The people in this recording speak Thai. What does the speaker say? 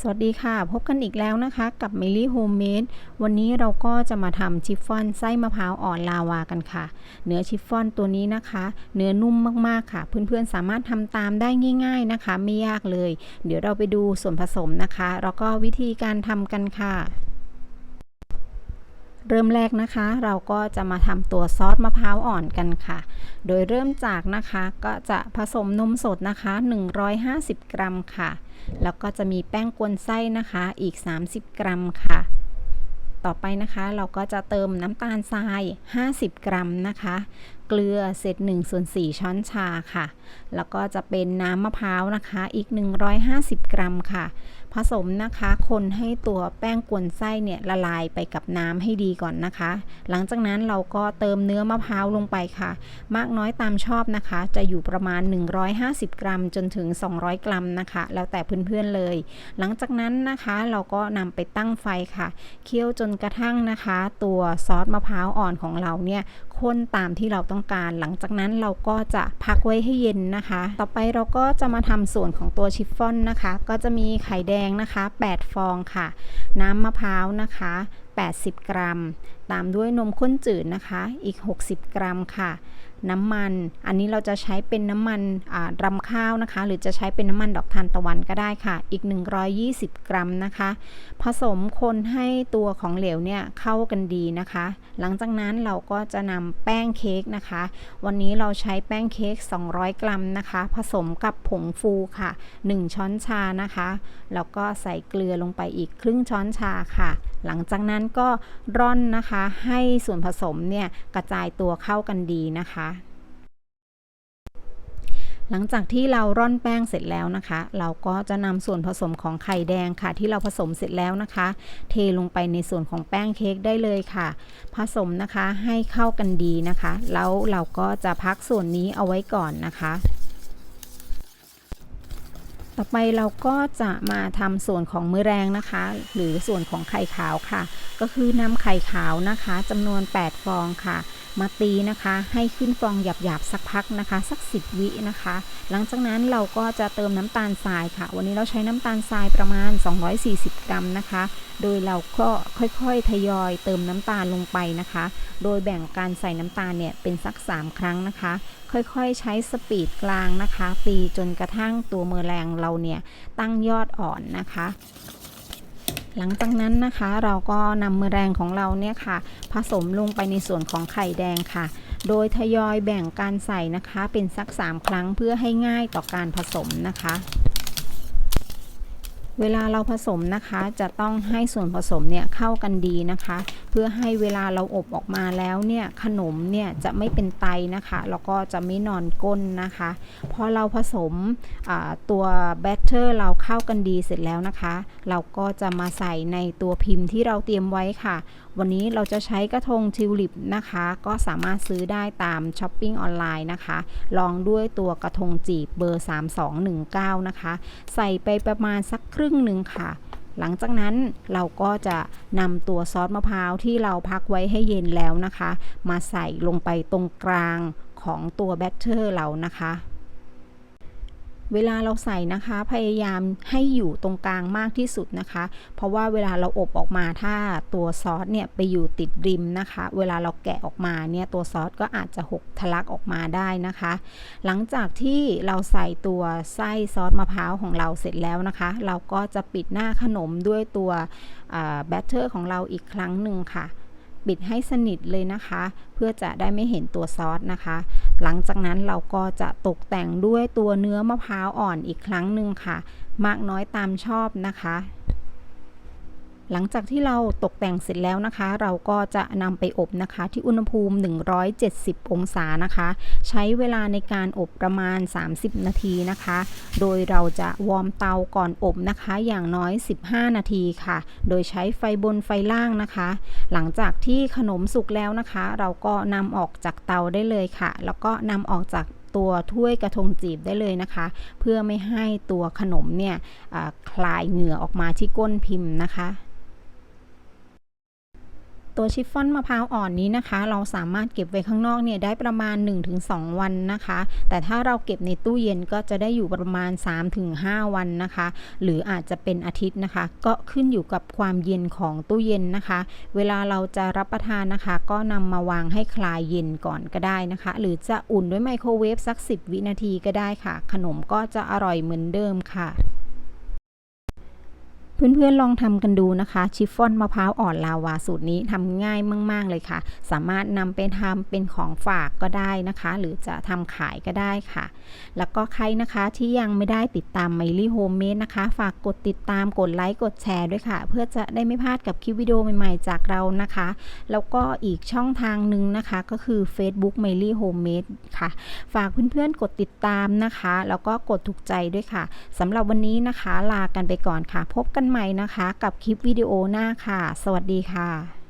สวัสดีค่ะ พบกันอีกแล้วนะคะกับ m มลี่โฮมเมดวันนี้เราก็จะมาทำชิฟฟ่อนไส้มะพร้าวอ่อนลาวากันค่ะ เนื้อชิฟฟ่อนตัวนี้นะคะ เนื้อนุ่มมากๆค่ะ เพื่อนๆสามารถทำตามได้ง่าย ๆนะคะ ไม่ยากเลย เดี๋ยวเราไปดูส่วนผสมนะคะ แล้วก็วิธีการทำกันค่ะ เริ่มแรกนะคะ เราก็จะมาทำตัวซอสมะพร้าวอ่อนกันค่ะ โดยเริ่มจากนะคะก็จะผสมนมสดนะคะ 150 กรัมค่ะ แล้วก็จะมีแป้งกวนไส้นะคะอีก 30 กรัมค่ะ ต่อไปนะคะเราก็จะเติมน้ำตาลทราย 50 กรัมนะคะ เกลือเศษ1ส่วน4ช้อนชาค่ะ แล้วก็จะเป็นน้ำมะพร้าวนะคะอีก 150 กรัมค่ะ ผสมนะคะคนให้ตัวแป้งกวนไส้เนี่ยละลายไปกับน้ำให้ดีก่อนนะคะ หลังจากนั้นเราก็เติมเนื้อมะพร้าวลงไปค่ะ มากน้อยตามชอบนะคะ จะอยู่ประมาณ 150 กรัม จนถึง 200 กรัมนะคะ แล้วแต่เพื่อนๆเลย หลังจากนั้นนะคะเราก็นำไปตั้งไฟค่ะ เคี่ยวจนกระทั่งนะคะ ตัวซอสมะพร้าวอ่อนของเราเนี่ยข้นตามที่เราต้องการ หลังจากนั้นเราก็จะพักไว้ให้เย็นนะคะ ต่อไปเราก็จะมาทำส่วนของตัวชิฟฟ่อนนะคะ ก็จะมีไข่แดงนะคะ 8 ฟองค่ะ น้ำมะพร้าวนะคะ 80 กรัม ตามด้วยนมข้นจืดนะคะ อีก 60 กรัมค่ะ น้ำมัน อันนี้เราจะใช้เป็นน้ำมันรำข้าวนะคะ หรือจะใช้เป็นน้ำมันดอกทานตะวันก็ได้ค่ะ อีก 120 กรัมนะคะ ผสมคนให้ตัวของเหลวเนี่ยเข้ากันดีนะคะ หลังจากนั้นเราก็จะนำแป้งเค้กนะคะ วันนี้เราใช้แป้งเค้ก 200 กรัมนะคะ ผสมกับผงฟูค่ะ 1 ช้อนชานะคะ แล้วก็ใส่เกลือลงไปอีกครึ่งช้อนชาค่ะ หลังจากนั้นก็ร่อนนะคะ ให้ส่วนผสมเนี่ยกระจายตัวเข้ากันดีนะคะ หลังจากที่เราร่อนแป้งเสร็จแล้วนะคะ เราก็จะนำส่วนผสมของไข่แดงค่ะ ที่เราผสมเสร็จแล้วนะคะ เทลงไปในส่วนของแป้งเค้กได้เลยค่ะ ผสมนะคะให้เข้ากันดีนะคะ แล้วเราก็จะพักส่วนนี้เอาไว้ก่อนนะคะ ต่อไปเราก็จะมาทำส่วนของมือแรงนะคะ หรือส่วนของไข่ขาวค่ะ ก็คือนำไข่ขาวนะคะจำนวน 8 ฟองค่ะ มาตีนะคะ ให้ขึ้นฟองหยาบๆสักพักนะคะ สัก 10 วินะคะ หลังจากนั้นเราก็จะเติมน้ำตาลทรายค่ะ วันนี้เราใช้น้ำตาลทรายประมาณ 240 กรัมนะคะ โดยเราก็ค่อยๆทยอยเติมน้ำตาลลงไปนะคะ โดยแบ่งการใส่น้ำตาลเนี่ยเป็นสัก 3 ครั้งนะคะ ค่อยๆ ใช้สปีดกลางนะคะ ตีจนกระทั่งตัวมือแรงเราเนี่ยตั้งยอดอ่อนนะคะ หลังจากนั้นนะคะเราก็นำมือแรงของเราเนี่ยค่ะ ผสมลงไปในส่วนของไข่แดงค่ะ โดยทยอยแบ่งการใส่นะคะเป็นสัก 3 ครั้งเพื่อให้ง่ายต่อการผสมนะคะ เวลาเราผสมนะคะจะต้องให้ส่วนผสมเนี่ยเข้ากันดีนะคะ เพื่อให้เวลาเราอบออกมาแล้วเนี่ยขนมเนี่ยจะไม่เป็นไตนะคะแล้วก็จะไม่นอนก้นนะคะพอเราผสมตัวแบตเตอร์เราเข้ากันดีเสร็จแล้วนะคะ เราก็จะมาใส่ในตัวพิมพ์ที่เราเตรียมไว้ค่ะ วันนี้เราจะใช้กระทงทิวลิปนะคะ ก็สามารถซื้อได้ตามช้อปปิ้งออนไลน์นะคะ ลองด้วยตัวกระทงจีบเบอร์ 3219 นะคะ ใส่ไปประมาณสักครึ่งรึ่งหนึ่งค่ะ หลังจากนั้นเราก็จะนำตัวซอสมะพร้าวที่เราพักไว้ให้เย็นแล้วนะคะ มาใส่ลงไปตรงกลางของตัวแบตเตอร์เรานะคะ เวลาเราใส่นะคะ พยายามให้อยู่ตรงกลางมากที่สุดนะคะ เพราะว่าเวลาเราอบออกมาถ้าตัวซอสเนี่ยไปอยู่ติดริมนะคะ เวลาเราแกะออกมาเนี่ยตัวซอสก็อาจจะหกทะลักออกมาได้นะคะ หลังจากที่เราใส่ตัวไส้ซอสมะพร้าวของเราเสร็จแล้วนะคะ เราก็จะปิดหน้าขนมด้วยตัวแบตเตอร์ของเราอีกครั้งหนึ่งค่ะปิดให้สนิทเลยนะคะ เพื่อจะได้ไม่เห็นตัวซอสนะคะ หลังจากนั้นเราก็จะตกแต่งด้วยตัวเนื้อมะพร้าวอ่อนอีกครั้งหนึ่งค่ะ มากน้อยตามชอบนะคะ หลังจากที่เราตกแต่งเสร็จแล้วนะคะ เราก็จะนำไปอบนะคะ ที่อุณหภูมิ 170 องศานะคะ ใช้เวลาในการอบประมาณ 30 นาทีนะคะ โดยเราจะวอร์มเตาก่อนอบนะคะ อย่างน้อย 15 นาทีค่ะ โดยใช้ไฟบนไฟล่างนะคะ หลังจากที่ขนมสุกแล้วนะคะ เราก็นำออกจากเตาได้เลยค่ะ แล้วก็นำออกจากตัวถ้วยกระทงจีบได้เลยนะคะ เพื่อไม่ให้ตัวขนมเนี่ยคลายเหงื่อออกมาที่ก้นพิมพ์นะคะ ตัวชิฟฟ่อนมะพร้าวอ่อนนี้นะคะ เราสามารถเก็บไว้ข้างนอกเนี่ยได้ประมาณ 1-2 วันนะคะ แต่ถ้าเราเก็บในตู้เย็นก็จะได้อยู่ประมาณ 3-5 วันนะคะ หรืออาจจะเป็นอาทิตย์นะคะ ก็ขึ้นอยู่กับความเย็นของตู้เย็นนะคะ เวลาเราจะรับประทานนะคะ ก็นำมาวางให้คลายเย็นก่อนก็ได้นะคะ หรือจะอุ่นด้วยไมโครเวฟสัก 10 วินาทีก็ได้ค่ะ ขนมก็จะอร่อยเหมือนเดิมค่ะ เพื่อนๆลองทำกันดูนะคะ ชิฟฟ่อนมะพร้าวอ่อนลาวาสูตรนี้ทำง่ายมากๆเลยค่ะ สามารถนำไปทำเป็นของฝากก็ได้นะคะ หรือจะทำขายก็ได้ค่ะ แล้วก็ใครนะคะที่ยังไม่ได้ติดตามไมลี่โฮมเมดนะคะ ฝากกดติดตามกดไลค์กดแชร์ด้วยค่ะ เพื่อจะได้ไม่พลาดกับคลิปวิดีโอใหม่ๆ จากเรานะคะ แล้วก็อีกช่องทางหนึ่งนะคะ ก็คือ Facebook m a i l y Homemade ค่ะ ฝากเพื่อนๆกดติดตามนะคะ แล้วก็กดถูกใจด้วยค่ะสำหรับวันนี้นะคะ ลากันไปก่อนค่ะ พบกันใหม่นะคะ กับคลิปวิดีโอหน้าค่ะ สวัสดีค่ะ